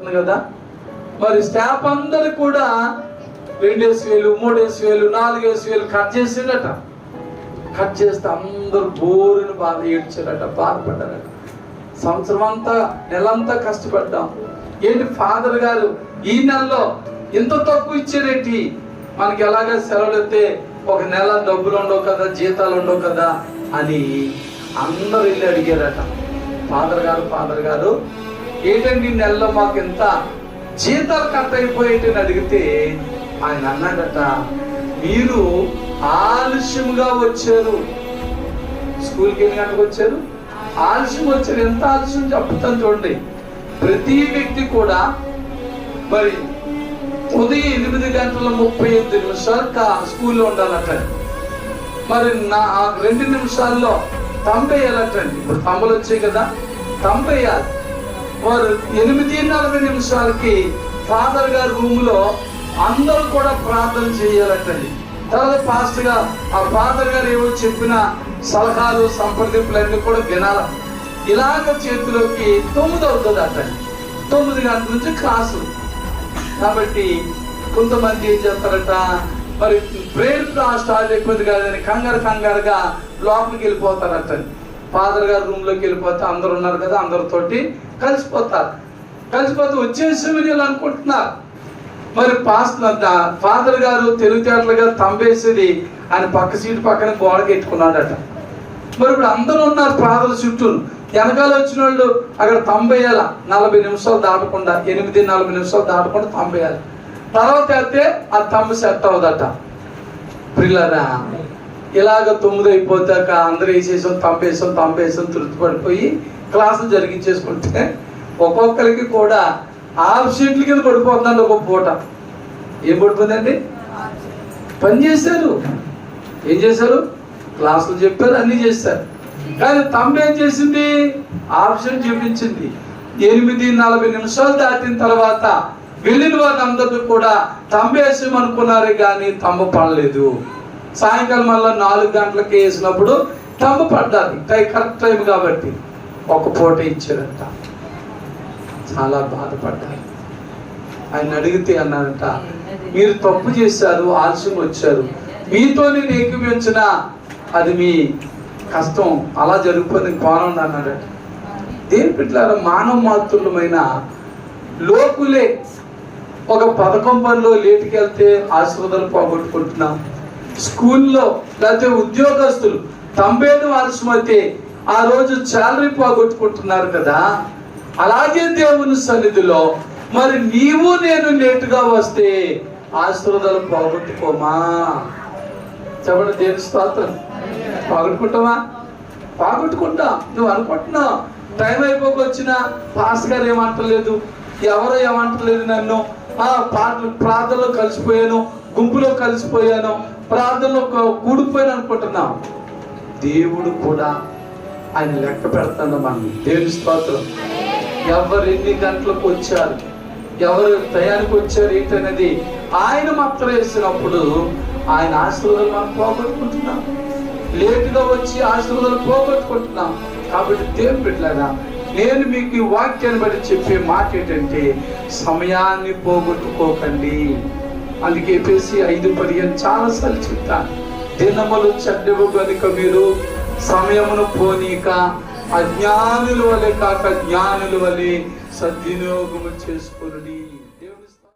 ఉంది కదా? మరి స్టాఫ్ అందరు కూడా రెండేసి వేలు మూడేసి వేలు నాలుగేసి వేలు కట్ చేసిండట కట్ చేస్తే అందరూ బోరుని బాధ ఏడ్చారట బాధపడ్డారట. సంవత్సరం అంతా నెలంతా కష్టపడ్డాం. ఏంటి ఫాదర్ గారు ఈ నెలలో ఇంత తక్కువ ఇచ్చారేంటి? మనకి ఎలాగ సెలవులు అయితే ఒక నెల డబ్బులు ఉండవు కదా జీతాలు ఉండవు కదా అని అందరూ వెళ్ళి అడిగారట. ఫాదర్ గారు ఫాదర్ గారు ఏంటంటే ఈ నెలలో మాకు ఎంత జీతాలు కట్ అయిపోయేటని అడిగితే ఆయన అన్నాడట మీరు ఆలస్యంగా వచ్చారు. స్కూల్కి ఎన్ని గంటకు వచ్చారు? ఆలస్యం వచ్చారు. ఎంత ఆలస్యం చెప్తాను చూడండి. ప్రతి వ్యక్తి కూడా మరి ఉదయం ఎనిమిది గంటల ముప్పై ఎనిమిది నిమిషాలు కా- స్కూల్లో ఉండాలట. మరి నా రెండు నిమిషాల్లో తంబేయాలటండి ఇప్పుడు తంబలు వచ్చాయి కదా తంపేయాలి వారు ఎనిమిది నలభై నిమిషాలకి ఫాదర్ గారి రూమ్లో అందరూ కూడా ప్రార్థన చేయాలంటండి. తర్వాత ఫాస్ట్గా ఆ ఫాదర్ గారు ఏవో చెప్పిన సలహాలు సంప్రదింపులన్నీ కూడా వినాల. ఇలాగ చేతిలోకి తొమ్మిది అవుతుంది అటండి తొమ్మిది గంటల నుంచి క్లాసు. కాబట్టి కొంతమంది ఏం చేస్తారట మరి ప్రేయర్ స్టార్ట్ అయిపోయింది కదా కంగారు కంగారుగా లోపలికి వెళ్ళిపోతారట ఫాదర్ గారు రూమ్లోకి వెళ్ళిపోతే అందరు ఉన్నారు కదా అందరితోటి కలిసిపోతారు. కలిసిపోతే వచ్చేసి వీళ్ళు అనుకుంటున్నారు. మరి పాస్ ఫాదర్ గారు తెలివితేటలుగా తంబేసేది ఆయన పక్క సీటు పక్కన గోడకి ఎట్టుకున్నాడట మరి ఇప్పుడు అందరూ ఉన్నారు ఫాదర్ చుట్టూ. వెనకాల వచ్చిన వాళ్ళు అక్కడ తంబేయాల? నలభై నిమిషాలు దాటకుండా ఎనిమిది నలభై నిమిషాలు దాటకుండా తంబేయాలి. తర్వాత అయితే ఆ తమ్ము సెట్ అవ్వదట ప్రిల్లరా ఇలాగ తొమ్మిది అయిపోతాక అందరూ వేసేసాం తంపేసాం తంపేసాం తృప్తి పడిపోయి క్లాసులు జరిగించేసుకుంటే ఒక్కొక్కరికి కూడా ఆఫ్ షీట్ల కింద పడిపోతుందండి ఒక్కొక్క పూట. ఏం పడిపోయిందండి పని చేశారు. ఏం చేశారు? క్లాసులు చెప్పారు అన్ని చేశారు. కానీ తమ్మ ఏం చేసింది? ఆప్షన్ చూపించింది. ఎనిమిది నలభై నిమిషాలు దాటిన తర్వాత వెళ్ళిన వారందరూ కూడా తమ్మేసాం కానీ తమ్మ పడలేదు. సాయంకాలం మళ్ళీ నాలుగు గంటలకు వేసినప్పుడు తమ్ము పడ్డాది. టై కరెక్ట్ టైం కాబట్టి ఒక పూట ఇచ్చారంట చాలా బాధపడ్డారు ఆయన అడిగితే అన్నారంట మీరు తప్పు చేశారు ఆలస్యం వచ్చారు. మీతో నేను ఏకీభించిన అది మీ కష్టం. అలా జరిగిపోయింది కోణం అన్నాడట. దేని పెట్టారు? మానవ మాతృలమైన లోకులే. ఒక పథకం పనిలో లేటుకెళ్తే ఆశీర్వాదాలు పోగొట్టుకుంటున్నాం. స్కూల్లో లేకపోతే ఉద్యోగస్తులు తంబేలు ఆలస్యమైతే ఆ రోజు శాలరీ పోగొట్టుకుంటున్నారు కదా. అలాగే దేవుని సన్నిధిలో మరి నీవు నేను లేటుగా వస్తే ఆశీర్వాదాలు పోగొట్టుకోమా? చెప్పండి దేవుని స్తోత్రం. పోగొట్టుకుంటావా? పోగొట్టుకుంటా. నువ్వు అనుకుంటున్నావు. టైం అయిపోకొచ్చినా పాస్ గారు ఏమంటలేదు ఎవరో ఏమంటలేదు నన్ను. ఆ పాటలు ప్రార్థనలో కలిసిపోయాను గుంపులో కలిసిపోయాను. ప్రార్థనలో కూ- కూడిపోయాను అనుకుంటున్నాం. దేవుడు కూడా ఆయన లెక్క పెడతాడు మనం దేవుని స్తోత్రం. ఎవరు ఎన్ని గంటలకు వచ్చారు? ఎవరు టయానికి వచ్చారు? ఏంటనేది ఆయన మాత్రం వేసినప్పుడు ఆయన ఆశీర్వాదాలు మనం పోగొట్టుకుంటున్నాం. లేటుగా వచ్చి ఆశీర్వాదాలు పోగొట్టుకుంటున్నాం. కాబట్టి దేవుని పెట్టలేదా నేను మీకు ఈ వాక్యాన్ని బట్టి చెప్పే మాట ఏంటంటే సమయాన్ని పోగొట్టుకోకండి. అందుకే చెప్పేసి ఐదు పదిహేను చాలా సార్లు చెప్తాను దినములు చెడ్డవు కనుక మీరు సమయమును పోనీక అజ్ఞానుల వలె కాక జ్ఞానుల వలె సద్వినియోగము చేసుకుని